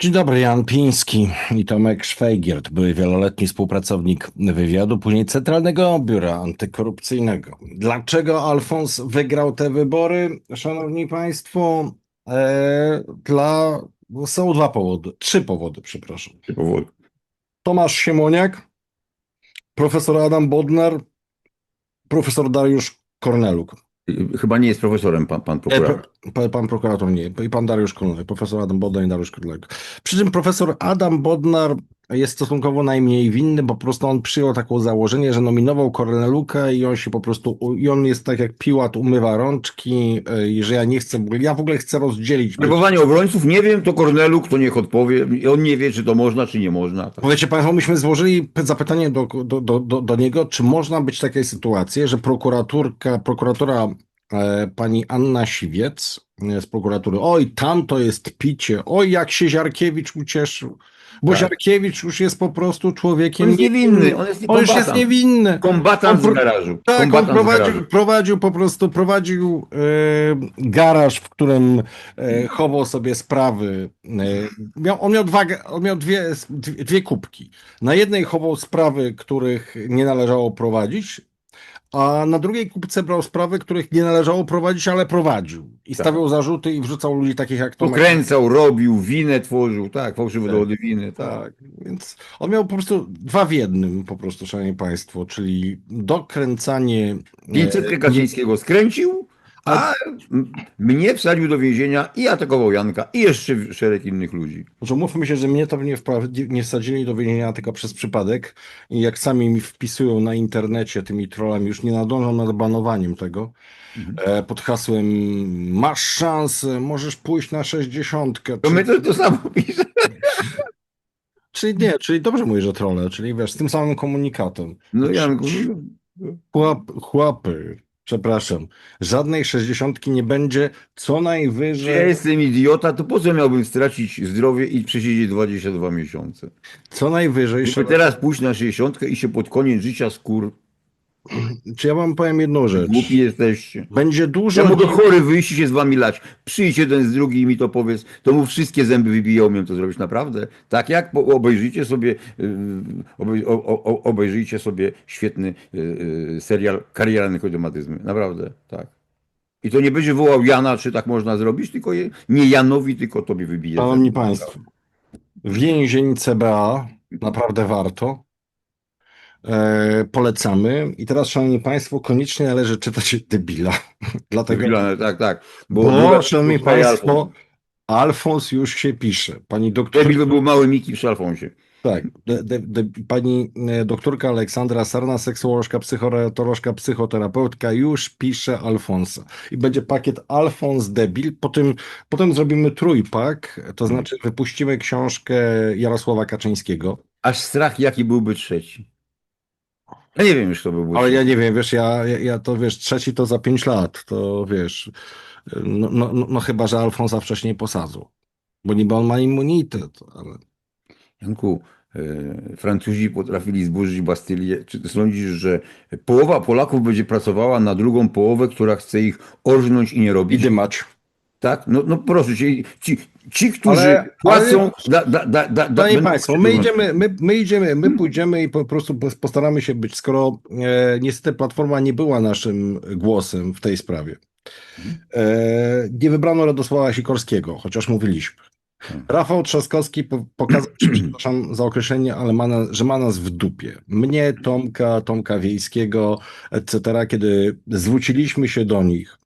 Dzień dobry, Jan Piński i Tomek Szwajgiert, były wieloletni współpracownik wywiadu, później Centralnego Biura Antykorupcyjnego. Dlaczego Alfons wygrał te wybory? Szanowni Państwo, e, dla, są dwa powody, trzy powody, przepraszam. powód. Tomasz Siemoniak, profesor Adam Bodnar, profesor Dariusz Korneluk. Chyba nie jest profesorem pan, pan prokurator. pa- Pan prokurator nie, i pan Dariusz Korneluk, profesor Adam Bodnar i Dariusz Korneluk. Przy czym profesor Adam Bodnar jest stosunkowo najmniej winny, bo po prostu on przyjął takie założenie, że nominował Korneluka i on się po prostu, i on jest tak jak Piłat umywa rączki e, i że ja nie chcę, ja w ogóle chcę rozdzielić. Werbowanie obrońców, nie wiem, to Korneluk, to niech odpowie. On nie wie, czy to można, czy nie można. Tak. Powiecie Państwo, myśmy złożyli zapytanie do, do, do, do, do niego, czy można być takiej sytuacji, że prokuraturka, prokuratura e, pani Anna Siwiec z prokuratury, oj, tam to jest picie, oj, jak się Ziarkiewicz ucieszył, bo Tak. Ziarkiewicz już jest po prostu człowiekiem On jest niewinny, on jest on już jest niewinny. Kombatant On pro- z garażu. Tak, on Kombatant z prowadził, garażu. prowadził po prostu, prowadził e, garaż, w którym e, chował sobie sprawy. E, miał, on miał, dwa, on miał dwie, dwie, dwie kubki. Na jednej chował sprawy, których nie należało prowadzić, a na drugiej kubce brał sprawy, których nie należało prowadzić, ale prowadził. I Tak. stawiał zarzuty i wrzucał ludzi takich jak Tomek. Pokręcał, robił, winę tworzył, tak, fałszywe Tak. dowody winy, tak. Tak, więc on miał po prostu dwa w jednym, po prostu, szanowni państwo, czyli dokręcanie. e, 500 Kaczyńskiego skręcił, a mnie wsadził do więzienia i atakował Janka i jeszcze szereg innych ludzi. Że mówmy się, że mnie to nie, wpra- nie wsadzili do więzienia tylko przez przypadek i jak sami mi wpisują na internecie tymi trollami, już nie nadążam nad banowaniem tego, e, pod hasłem masz szansę, możesz pójść na 60. To my to, to samo pisze. Czyli nie, czyli dobrze mówię, że trolle, czyli wiesz, z tym samym komunikatem. No Janku, Chłop, chłopy, przepraszam, żadnej 60 nie będzie, co że ja najwyżej, jestem idiota, to po co miałbym stracić zdrowie i przesiedzieć 22 miesiące? co najwyżej, Żeby teraz pójść na 60 i się pod koniec życia skór. Czy ja wam powiem jedną rzecz, Głupi jesteście. będzie dużo... Ja mogę chory wyjść i się z wami lać. Przyjdź jeden z drugi i mi to powiedz, to mu wszystkie zęby wybiją, umiem to zrobić naprawdę. Tak jak obejrzyjcie sobie, o, obejrzyjcie sobie świetny yy, yy, serial Kariera Nikodematyzmy. Naprawdę, tak. I to nie będzie wołał Jana, czy tak można zrobić, tylko nie Janowi, tylko tobie wybije. Szanowni. Państwo, więzień CBA, naprawdę warto. E, polecamy. I teraz, Szanowni Państwo, koniecznie należy czytać Debila. Dlatego, Chwila, Tak, tak. Bo, bo, Szanowni Państwo, Alfons. Alfons już się pisze. Pani doktor, Debil to był mały Miki przy Alfonsie. tak, de, de, de, pani e, doktorka Aleksandra Sarna, seksuolożka, psychoterapeutka, psychoterapeutka, już pisze Alfonsa. I będzie pakiet Alfons Debil. Potem, potem zrobimy trójpak, to znaczy wypuścimy książkę Jarosława Kaczyńskiego. Aż strach, jaki byłby trzeci. Ja nie wiem już, kto byłby Ale trzeci. ja nie wiem, wiesz, ja, ja, ja to wiesz, trzeci to za pięć lat, to wiesz, no, no, no, no chyba, że Alfonsa wcześniej posadzą, bo niby on ma immunitet, ale Janku, e, Francuzi potrafili zburzyć Bastylię. Czy ty sądzisz, że połowa Polaków będzie pracowała na drugą połowę, która chce ich orżnąć i nie i robić? dymać. Tak? No, no proszę cię, ci, ci którzy Ale- płacą... ale- Da, da, da, da, da, Panie będą- Państwo, my idziemy, my, my idziemy, my pójdziemy i po prostu postaramy się być, skoro e, niestety Platforma nie była naszym głosem w tej sprawie. E, nie wybrano Radosława Sikorskiego, chociaż mówiliśmy. Rafał Trzaskowski po, pokazał, przepraszam za określenie, ale ma na, że ma nas w dupie. Mnie, Tomka, Tomka Wiejskiego, etc., kiedy zwróciliśmy się do nich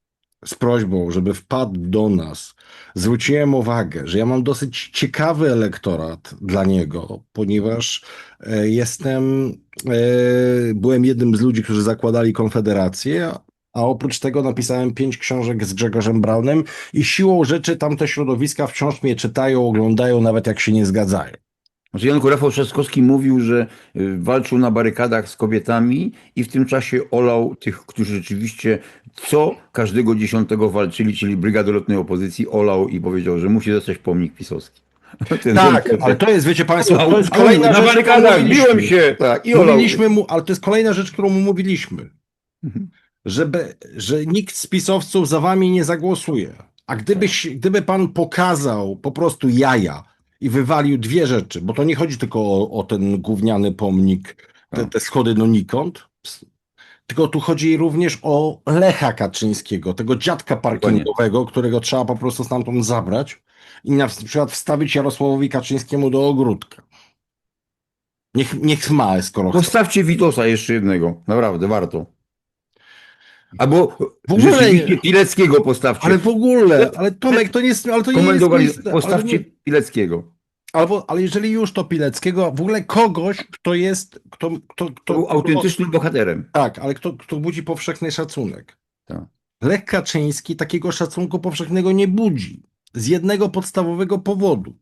z prośbą, żeby wpadł do nas, zwróciłem uwagę, że ja mam dosyć ciekawy elektorat dla niego, ponieważ e, jestem, e, byłem jednym z ludzi, którzy zakładali Konfederację, a oprócz tego napisałem pięć książek z Grzegorzem Braunem i siłą rzeczy tamte środowiska wciąż mnie czytają, oglądają, nawet jak się nie zgadzają. Znaczy Janku Rafał Trzaskowski mówił, że y, walczył na barykadach z kobietami i w tym czasie olał tych, którzy rzeczywiście co każdego dziesiątego walczyli, czyli Brygady Lotnej Opozycji, olał i powiedział, że musi zostać pomnik pisowski. Ten- Tak, ten- ale to jest, wiecie Państwo, to jest kolejna na rzecz, barykadach biłem się, tak, i olał. Mówiliśmy mu, ale to jest kolejna rzecz, którą mu mówiliśmy, Mhm. żeby, że nikt z pisowców za wami nie zagłosuje. A gdybyś, gdyby pan pokazał po prostu jaja i wywalił dwie rzeczy, bo to nie chodzi tylko o, o ten gówniany pomnik, te, Tak. te schody donikąd, ps- tylko tu chodzi również o Lecha Kaczyńskiego, tego dziadka parkingowego, którego trzeba po prostu stamtąd zabrać i na przykład wstawić Jarosławowi Kaczyńskiemu do ogródka. Niech, niech ma, skoro. Postawcie Witosa jeszcze jednego. Naprawdę, warto. Albo W ogóle rzeczywiście. Pileckiego postawcie. Ale w ogóle, ale Tomek, to nie jest, ale to nie jest miejsce, ale to postawcie nie- Pileckiego. Albo, ale jeżeli już to Pileckiego, w ogóle kogoś, kto jest, kto, kto, To kto, był autentycznym bohaterem. tak, ale kto, kto budzi powszechny szacunek. Tak. Lech Kaczyński takiego szacunku powszechnego nie budzi. Z jednego podstawowego powodu.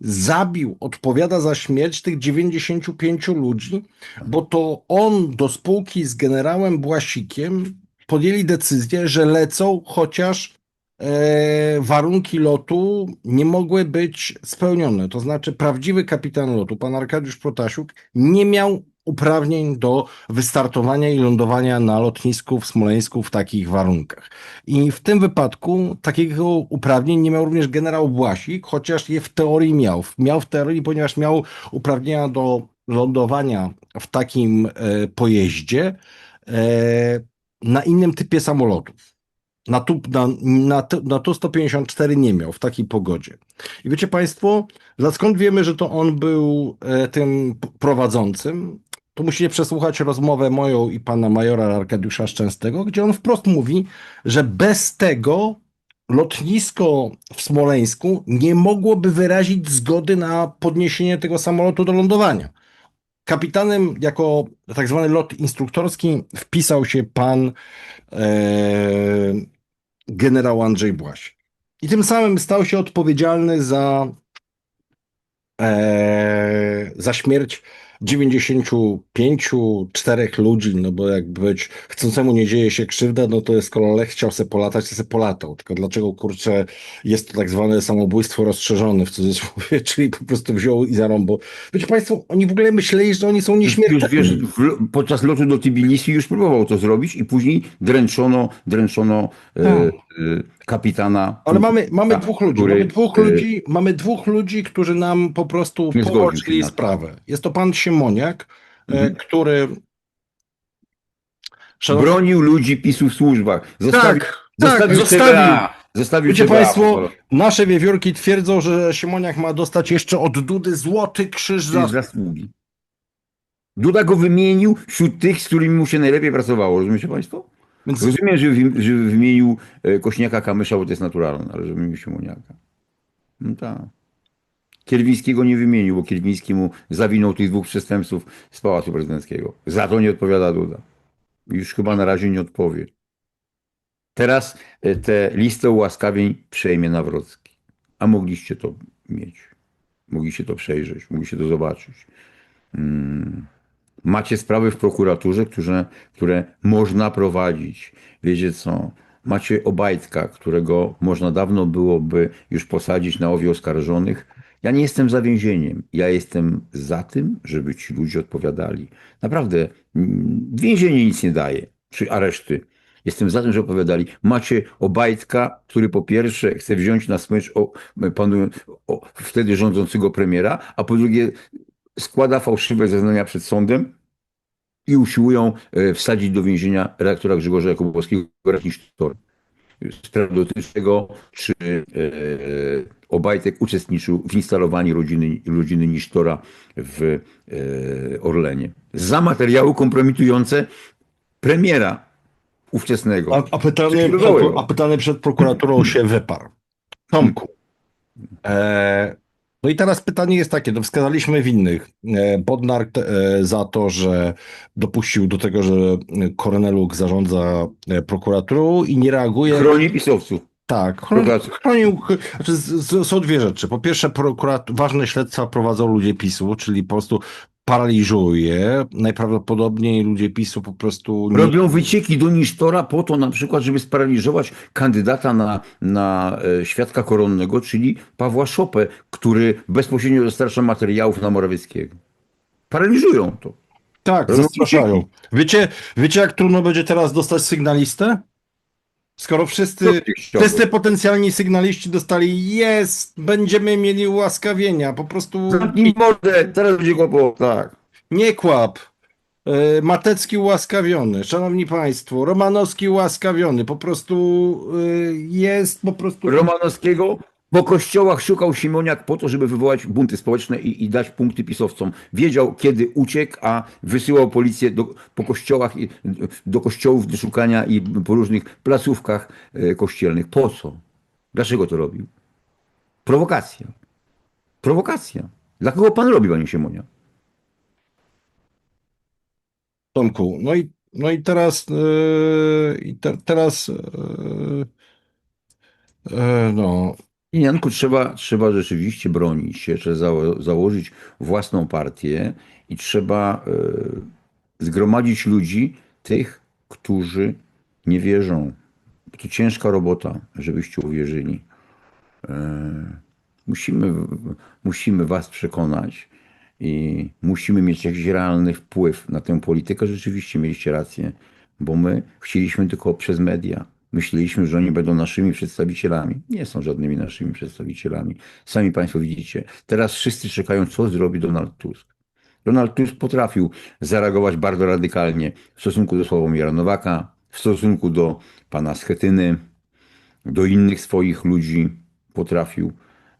Zabił, odpowiada za śmierć tych 95 ludzi, bo to on do spółki z generałem Błasikiem podjęli decyzję, że lecą, chociaż e, warunki lotu nie mogły być spełnione. To znaczy, prawdziwy kapitan lotu, pan Arkadiusz Protasiuk, nie miał uprawnień do wystartowania i lądowania na lotnisku w Smoleńsku w takich warunkach. I w tym wypadku takiego uprawnień nie miał również generał Błasik, chociaż je w teorii miał. Miał w teorii, ponieważ miał uprawnienia do lądowania w takim e, pojeździe e, na innym typie samolotów. Na, tu, na, na, tu- na Tu-154 nie miał w takiej pogodzie. I wiecie Państwo, skąd wiemy, że to on był e, tym prowadzącym? To musicie przesłuchać rozmowę moją i pana majora Arkadiusza Szczęsnego, gdzie on wprost mówi, że bez tego lotnisko w Smoleńsku nie mogłoby wyrazić zgody na podniesienie tego samolotu do lądowania. Kapitanem jako tak zwany lot instruktorski wpisał się pan e, generał Andrzej Błaś. I tym samym stał się odpowiedzialny za, e, za śmierć 95, czterech ludzi, no bo jak być chcącemu nie dzieje się krzywda, no to jest, skoro Lech chciał se polatać, to se polatał. Tylko dlaczego, kurczę, jest to tak zwane samobójstwo rozszerzone w cudzysłowie, czyli po prostu wziął i zarąbał. Wiecie Państwo, oni w ogóle myśleli, że oni są Już wiesz, nieśmiertelni. w, podczas lotu do Tbilisi już próbował to zrobić i później dręczono, dręczono e, Tak. e, kapitana. Ale mamy, mamy Tak, dwóch ludzi, który, mamy dwóch e, ludzi, mamy dwóch ludzi, którzy nam po prostu połączyli się sprawę. Jest to pan Siemoniak, e, Mhm. który Szanowni- Bronił ludzi PiSu w służbach. Zostawił, tak, tak, zostawił, zostawił. CBA. Zostawił Wiecie CBA. Państwo, nasze wiewiórki twierdzą, że Siemoniak ma dostać jeszcze od Dudy złoty krzyż za... za zasługi. Duda go wymienił wśród tych, z którymi mu się najlepiej pracowało. Rozumiecie Państwo? Więc Rozumiem, że, wy- że wymienił e, Kośniaka Kamysza, bo to jest naturalne, ale że wymienił Siemoniaka. No tak. Kierwińskiego nie wymienił, bo Kierwiński mu zawinął tych dwóch przestępców z Pałacu Prezydenckiego. Za to nie odpowiada Duda. Już chyba na razie nie odpowie. Teraz e, tę listę ułaskawień przejmie Nawrocki. A mogliście to mieć. Mogliście to przejrzeć, mogliście to zobaczyć. Mm. Macie sprawy w prokuraturze, które, które można prowadzić. Wiecie co? Macie Obajtka, którego można dawno byłoby już posadzić na owie oskarżonych. Ja nie jestem za więzieniem. Ja jestem za tym, żeby ci ludzie odpowiadali. Naprawdę, mm, więzienie nic nie daje, czy areszty. Jestem za tym, że opowiadali. Macie Obajtka, który po pierwsze chce wziąć na smycz o, panu, o, wtedy rządzącego premiera, a po drugie składa fałszywe zeznania przed sądem i usiłują e, wsadzić do więzienia redaktora Grzegorza Jakubowskiego niż tego, czy e, Obajtek uczestniczył w instalowaniu rodziny, rodziny Nisztora w e, Orlenie. Za materiały kompromitujące premiera ówczesnego. A, a, Prześladowałem. a pytany przed prokuraturą się wyparł. Tomku. E, no i teraz pytanie jest takie, no wskazaliśmy winnych. E, Bodnar e, za to, że dopuścił do tego, że Korneluk zarządza e, prokuraturą i nie reaguje. Chroni pisowców. Tak, chronił. Znaczy, są dwie rzeczy. Po pierwsze, prokurat, ważne śledztwa prowadzą ludzie PiSu, czyli po prostu paraliżuje. Najprawdopodobniej ludzie PiSu po prostu nie, Robią wycieki do Nisztora po to na przykład, żeby sparaliżować kandydata na, na e, świadka koronnego, czyli Pawła Szopę, który bezpośrednio dostarcza materiałów na Morawieckiego. Paraliżują to. Tak, zastraszają. Wiecie, wiecie, jak trudno będzie teraz dostać sygnalistę? Skoro wszyscy, chciałbyś? wszyscy potencjalni sygnaliści dostali jest, będziemy mieli ułaskawienia, po prostu Zamknij mordę, teraz będzie kłopot. Tak. nie kłap. E, Matecki ułaskawiony, szanowni państwo, Romanowski ułaskawiony, po prostu e, jest po prostu... Romanowskiego po kościołach szukał Simoniak po to, żeby wywołać bunty społeczne i, i dać punkty pisowcom. Wiedział, kiedy uciekł, a wysyłał policję do, po kościołach, i- do kościołów do szukania i po różnych placówkach e, kościelnych. Po co? Dlaczego to robił? Prowokacja. Prowokacja. Dla kogo pan robi, panie Simonia? Tomku, no i, no i teraz, i te, teraz, e, e, no, Janku, trzeba, trzeba rzeczywiście bronić się, trzeba zało- założyć własną partię i trzeba e, zgromadzić ludzi, tych, którzy nie wierzą. To ciężka robota, żebyście uwierzyli. E, musimy, musimy was przekonać i musimy mieć jakiś realny wpływ na tę politykę. Rzeczywiście mieliście rację, bo my chcieliśmy tylko przez media. Myśleliśmy, że oni będą naszymi przedstawicielami. Nie są żadnymi naszymi przedstawicielami. Sami Państwo widzicie. Teraz wszyscy czekają, co zrobi Donald Tusk. Donald Tusk potrafił zareagować bardzo radykalnie w stosunku do Sławomira Nowaka, w stosunku do pana Schetyny, do innych swoich ludzi potrafił.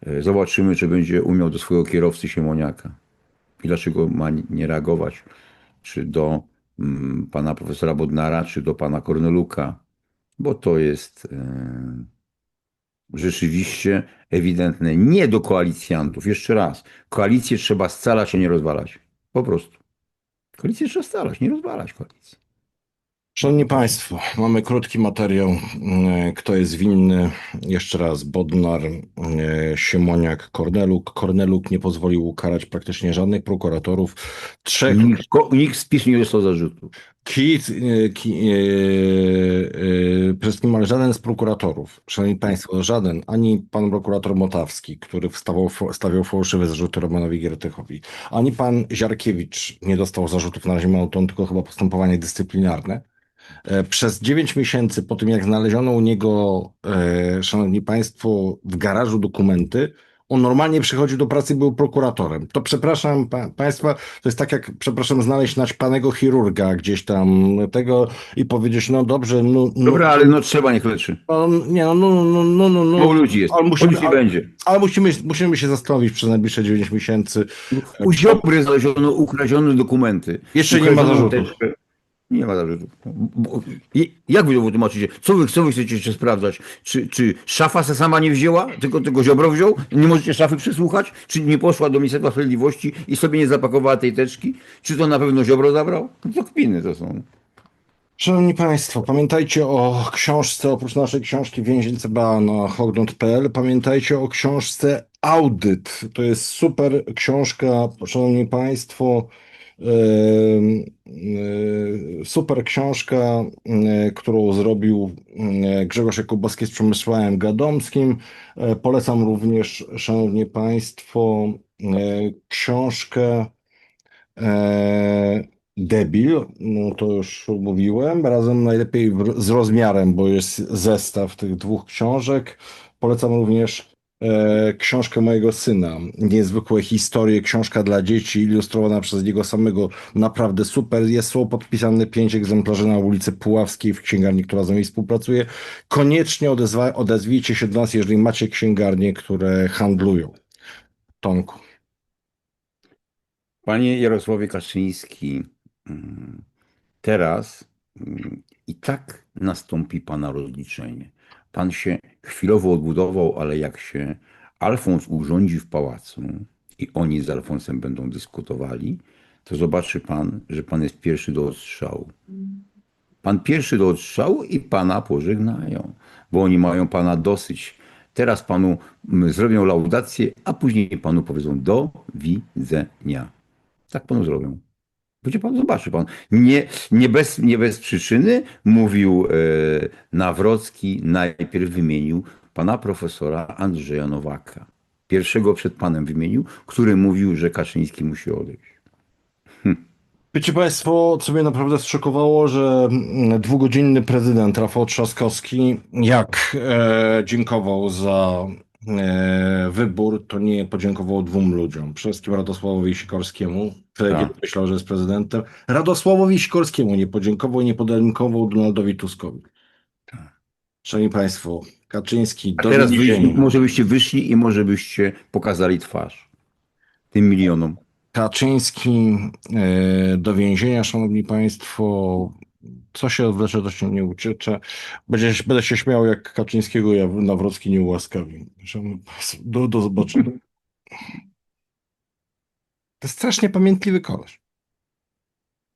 E, Zobaczymy, czy będzie umiał do swojego kierowcy Siemoniaka. I dlaczego ma nie reagować? Czy do mm, pana profesora Bodnara, czy do pana Korneluka? Bo to jest e, rzeczywiście ewidentne. Nie do koalicjantów. Jeszcze raz. Koalicję trzeba scalać, a nie rozwalać. Po prostu. Koalicję trzeba scalać, nie rozwalać koalicji. Szanowni Państwo, mamy krótki materiał. e, Kto jest winny? Jeszcze raz Bodnar, e, Siemoniak, Korneluk. Korneluk nie pozwolił ukarać praktycznie żadnych prokuratorów. Trzech Nikt, nikt z PiS nie dostał zarzutów. Kit, e, ki, e, e, przede ale żaden z prokuratorów, szanowni państwo, żaden, ani pan prokurator Motawski, który wstawał, stawiał fałszywe zarzuty Romanowi Giertychowi, ani pan Ziarkiewicz nie dostał zarzutów, na razie ma on tylko chyba postępowanie dyscyplinarne. Przez 9 miesięcy po tym, jak znaleziono u niego, szanowni państwo, w garażu dokumenty, on normalnie przychodził do pracy i był prokuratorem. To przepraszam pa, państwa, to jest tak jak, przepraszam, znaleźć naćpanego chirurga gdzieś tam tego i powiedzieć, no dobrze, no, no, Dobra, ale no trzeba, niech leczy. no nie, no, no, no, no, no, no, Bo u ludzi jest. ale musimy- Musimy, ale- będzie. ale musimy, musimy się zastanowić przez najbliższe 9 miesięcy. U Ziobry znaleziono ukradzione dokumenty. Jeszcze nie ma zarzutów. Nie ma zarzutów. Jak wy to wytłumaczycie? Co wy, co wy chcecie jeszcze sprawdzać? Czy, czy szafa se sama nie wzięła, tylko tego Ziobro wziął? Nie możecie szafy przesłuchać? Czy nie poszła do Ministerstwa Sprawiedliwości i sobie nie zapakowała tej teczki? Czy to na pewno Ziobro zabrał? No To kpiny to są. Szanowni Państwo, pamiętajcie o książce, oprócz naszej książki Więzień CBA na hogląd.pl, pamiętajcie o książce Audyt. To jest super książka, Szanowni Państwo, super książka, e, którą zrobił e, Grzegorz Jakubowski z Przemysławem Gadomskim. E, Polecam również, Szanowni Państwo, e, książkę E, Debil, no to już mówiłem, razem najlepiej z rozmiarem, bo jest zestaw tych dwóch książek. Polecam również e, książkę mojego syna, Niezwykłe historie, książka dla dzieci, ilustrowana przez niego samego, naprawdę super. Jest są podpisane pięć egzemplarzy na ulicy Puławskiej w księgarni, która z nami współpracuje. Koniecznie odezwa, odezwijcie się do nas, jeżeli macie księgarnie, które handlują. Tomku. Panie Jarosławie Kaczyński, mm, teraz mm, i tak nastąpi Pana rozliczenie. Pan się chwilowo odbudował, ale jak się Alfons urządzi w pałacu i oni z Alfonsem będą dyskutowali, to zobaczy Pan, że Pan jest pierwszy do odstrzału. Pan pierwszy do odstrzału i Pana pożegnają, bo oni mają Pana dosyć. Teraz Panu zrobią laudację, a później Panu powiedzą do widzenia. Tak panu zrobią. Będzie pan, zobaczy pan. Nie, nie, bez, nie bez przyczyny mówił e, Nawrocki, najpierw wymienił pana profesora Andrzeja Nowaka. Pierwszego przed panem wymienił, który mówił, że Kaczyński musi odejść. Hm. Wiecie Państwo, co mnie naprawdę zszokowało, że mm, dwugodzinny prezydent Rafał Trzaskowski, jak e, dziękował za wybór, to nie podziękował dwóm ludziom. Przede wszystkim Radosławowi Sikorskiemu, który Tak. kiedy myślał, że jest prezydentem. Radosławowi Sikorskiemu nie podziękował, nie podziękował Donaldowi Tuskowi. Szanowni Państwo, Kaczyński A do teraz więzienia. może byście wyszli i może byście pokazali twarz tym milionom. Kaczyński e, do więzienia, szanowni państwo. Co się odwlecze, to się nie uciecze. Będzie, będę się śmiał, jak Kaczyńskiego ja Nawrocki nie ułaskawi. Do, do zobaczenia. To strasznie pamiętliwy koleś.